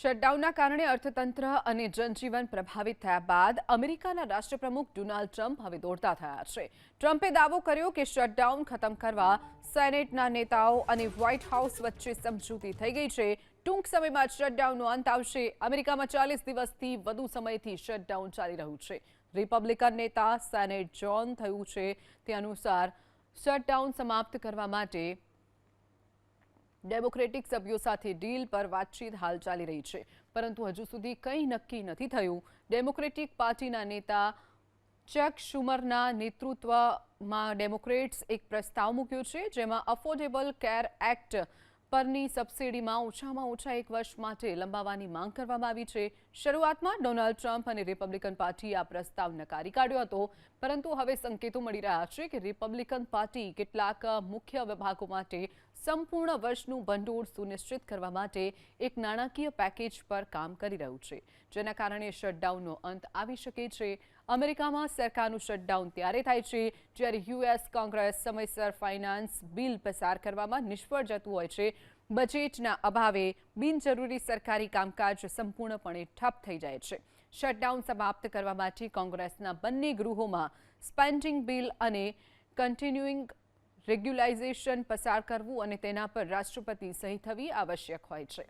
શટડાઉનના કારણે અર્થતંત્ર અને જનજીવન પ્રભાવિત થયા બાદ અમેરિકાના રાષ્ટ્રપ્રમુખ ડોનાલ્ડ ટ્રમ્પ હવે દોડતા થયા છે. ટ્રમ્પે દાવો કર્યો કે શટડાઉન ખતમ કરવા સેનેટના નેતાઓ અને વ્હાઇટ હાઉસ વચ્ચે સમજૂતી થઈ ગઈ છે. ટૂંક સમયમાં શટડાઉનનો અંત આવશે. અમેરિકામાં ચાલીસ દિવસથી વધુ સમયથી શટડાઉન ચાલી રહ્યું છે. રિપબ્લિકન નેતા સેનેટ જોન થયું છે. તે અનુસાર શટડાઉન સમાપ્ત કરવા માટે ડેમોક્રેટિક સભ્યો સાથે ડીલ પર વાતચીત હાલ ચાલી રહી છે. પરંતુ હજુ સુધી કંઈ નક્કી નથી થયું. ડેમોક્રેટિક પાર્ટીના નેતા ચક શુમરના નેતૃત્વમાં ડેમોક્રેટ્સ એક પ્રસ્તાવ મૂક્યો છે, જેમાં અફોર્ડેબલ કેર એક્ટ પરની સબસિડીમાં ઓછામાં ઓછા એક વર્ષ માટે લંબાવવાની માંગ કરવામાં આવી છે. શરૂઆતમાં ડોનાલ્ડ ટ્રમ્પ અને રિપબ્લિકન પાર્ટીએ આ પ્રસ્તાવ નકારી કાઢ્યો હતો. પરંતુ હવે સંકેતો મળી રહ્યા છે કે રિપબ્લિકન પાર્ટી કેટલાક મુખ્ય વિભાગો માટે સંપૂર્ણ વર્ષનું ભંડોળ સુનિશ્ચિત કરવા માટે એક નાણાકીય પેકેજ પર કામ કરી રહ્યું છે, જેના કારણે શટડાઉનનો અંત આવી શકે છે. અમેરિકામાં સરકારનું શટડાઉન ત્યારે થાય છે, જ્યારે યુએસ કોંગ્રેસ સમયસર ફાઇનાન્સ બિલ પસાર કરવામાં નિષ્ફળ જતું હોય છે. બજેટના અભાવે બિનજરૂરી સરકારી કામકાજ સંપૂર્ણપણે ઠપ થઈ જાય છે. શટડાઉન સમાપ્ત કરવા માટે કોંગ્રેસના બંને ગૃહોમાં સ્પેન્ડિંગ બિલ અને કન્ટિન્યુઇંગ રેગ્યુલાઇઝેશન પસાર કરવું અને તેના પર રાષ્ટ્રપતિ સહી થવી આવશ્યક હોય છે.